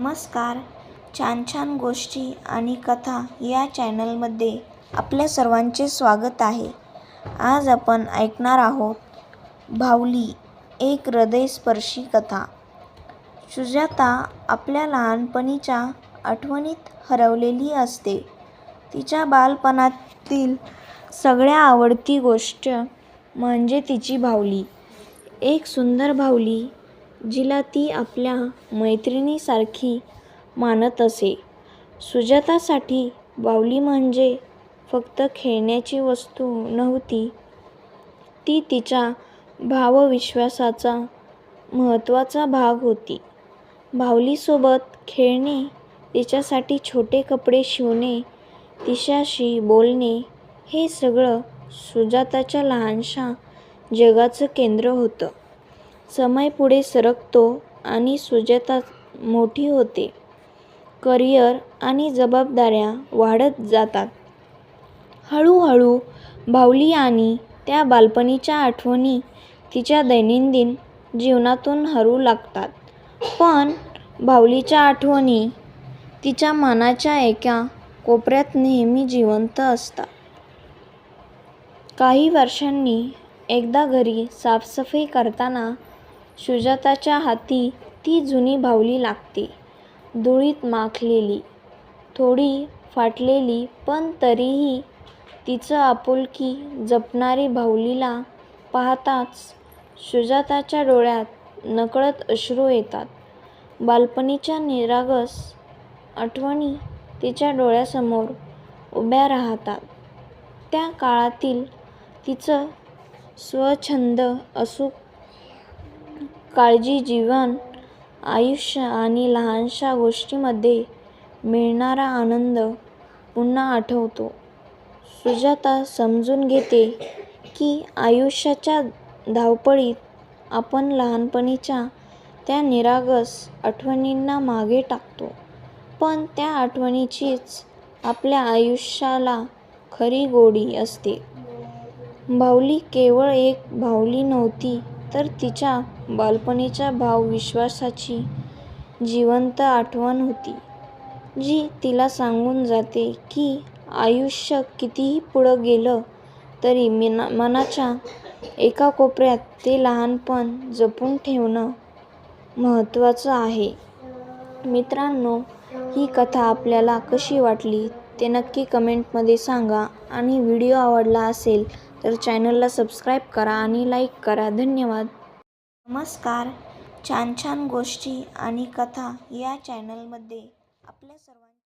नमस्कार. छान छान गोष्टी आणि कथा या चॅनलमध्ये आपल्या सर्वांचे स्वागत आहे. आज आपण ऐकणार आहोत भावली एक हृदयस्पर्शी कथा. सुजाता आपल्या लहानपणीच्या आठवणीत हरवलेली असते. तिच्या बालपणातील सगळ्या आवडती गोष्ट म्हणजे तिची भावली एक सुंदर भावली जिला ती आपल्या मैत्रिणीसारखी मानत असे. सुजातासाठी भावली म्हणजे फक्त खेळण्याची वस्तू नव्हती. ती तिच्या भावविश्वासाचा महत्त्वाचा भाग होती. बाहुलीसोबत खेळणे तिच्यासाठी छोटे कपडे शिवणे तिच्याशी बोलणे हे सगळं सुजाताच्या लहानशा जगाचं केंद्र होतं. समय पुढे सरकतो आणि सुजाता मोठी होते. करिअर आणि जबाबदाऱ्या वाढत जातात. हळूहळू बाहुली आणि त्या बालपणीच्या आठवणी तिच्या दैनंदिन जीवनातून हरू लागतात. पण बाहुलीच्या आठवणी तिच्या मनाच्या एका कोपऱ्यात नेहमी जिवंत असतात. काही वर्षांनी एकदा घरी साफसफाई करताना सुजाताच्या हाती ती जुनी भावली लागते. धुळीत माखलेली थोडी फाटलेली पण तरीही तिचं आपुलकी जपणारी भावलीला पाहताच सुजाताच्या डोळ्यात नकळत अश्रू येतात. बालपणीच्या निरागस आठवणी तिच्या डोळ्यासमोर उभ्या राहतात. त्या काळातील तिचं स्वच्छंद असूक काळजी जीवन आयुष्य आणि लहानशा गोष्टीमध्ये मिळणारा आनंद पुन्हा आठवतो. सुजाता समजून घेते की आयुष्याच्या धावपळीत आपण लहानपणीच्या त्या निरागस आठवणींना मागे टाकतो. पण त्या आठवणीचीच आपल्या आयुष्याला खरी गोडी असते. भावली केवळ एक भावली नव्हती तर तिच्या बालपणीच्या भावविश्वासाची जिवंत आठवण होती जी तिला सांगून जाते की आयुष्य कितीही पुढं गेलं तरी मनाच्या एका कोपऱ्यात ते लहानपण जपून ठेवणं महत्त्वाचं आहे. मित्रांनो ही कथा आपल्याला कशी वाटली ते नक्की कमेंटमध्ये सांगा आणि व्हिडिओ आवडला असेल तर चॅनलला सबस्क्राईब करा आणि लाईक करा. धन्यवाद. नमस्कार. छान छान गोष्टी आणि कथा या चॅनलमध्ये आपल्या सर्वां